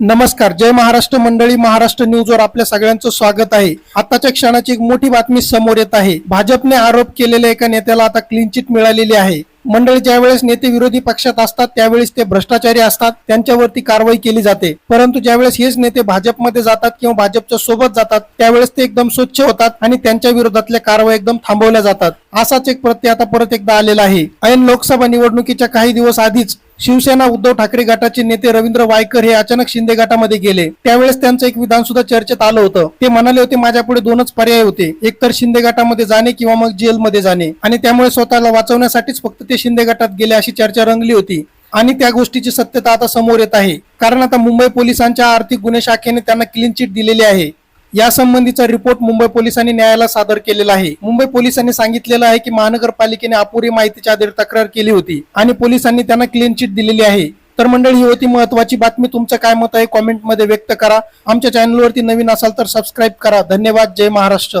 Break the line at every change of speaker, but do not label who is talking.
नमस्कार जय महाराष्ट्र मंडळी महाराष्ट्र न्यूजवर आपल्या सगळ्यांचं स्वागत आहे. आताच्या क्षणाची एक मोठी बातमी समोर येत आहे. भाजपने आरोप केलेल्या एका नेत्याला आता क्लीन चिट मिळालेली आहे. मंडळी ज्यावेळेस नेते विरोधी पक्षात असतात त्यावेळेस ते भ्रष्टाचारी असतात त्यांच्यावरती कारवाई केली जाते. परंतु ज्यावेळेस हेच नेते भाजपमध्ये जातात किंवा भाजपच्या सोबत जातात त्यावेळेस ते एकदम स्वच्छ होतात आणि त्यांच्या विरोधातल्या कारवाई एकदम थांबवल्या जातात. असाच एक प्रत्यय आता परत एकदा आलेला आहे. ऐन लोकसभा निवडणुकीच्या काही दिवस आधीच शिवसेना उद्धव ठाकरे गटाचे नेते रवींद्र वायकर हे अचानक शिंदे गटामध्ये गेले. त्यावेळेस त्यांचं एक विधान सुद्धा चर्चेत आलं होतं. ते म्हणाले होते माझ्यापुढे दोनच पर्याय होते. एक तर शिंदे गटामध्ये जाणे किंवा मग जेलमध्ये जाणे. आणि त्यामुळे स्वतःला वाचवण्यासाठीच फक्त ते शिंदे गटात गेले अशी चर्चा रंगली होती. आणि त्या गोष्टीची सत्यता आता समोर येत आहे. कारण आता मुंबई पोलिसांच्या आर्थिक गुन्हे शाखेने त्यांना क्लीन चिट दिलेली आहे. या संबंधीचा रिपोर्ट मुंबई पोलिसांनी न्यायालयाला सादर केलेला आहे. मुंबई पोलिसांनी सांगितलेलं आहे की महानगरपालिकेने अपुरी माहितीच्या आधारे तक्रार केली होती आणि पोलिसांनी त्यांना क्लीन चिट दिलेली आहे. तर मंडळी ही होती महत्वाची बातमी. तुमचं काय मत आहे? कॉमेंटमध्ये व्यक्त करा. आमच्या चॅनलवरती नवीन असाल तर सबस्क्राईब करा. धन्यवाद. जय महाराष्ट्र.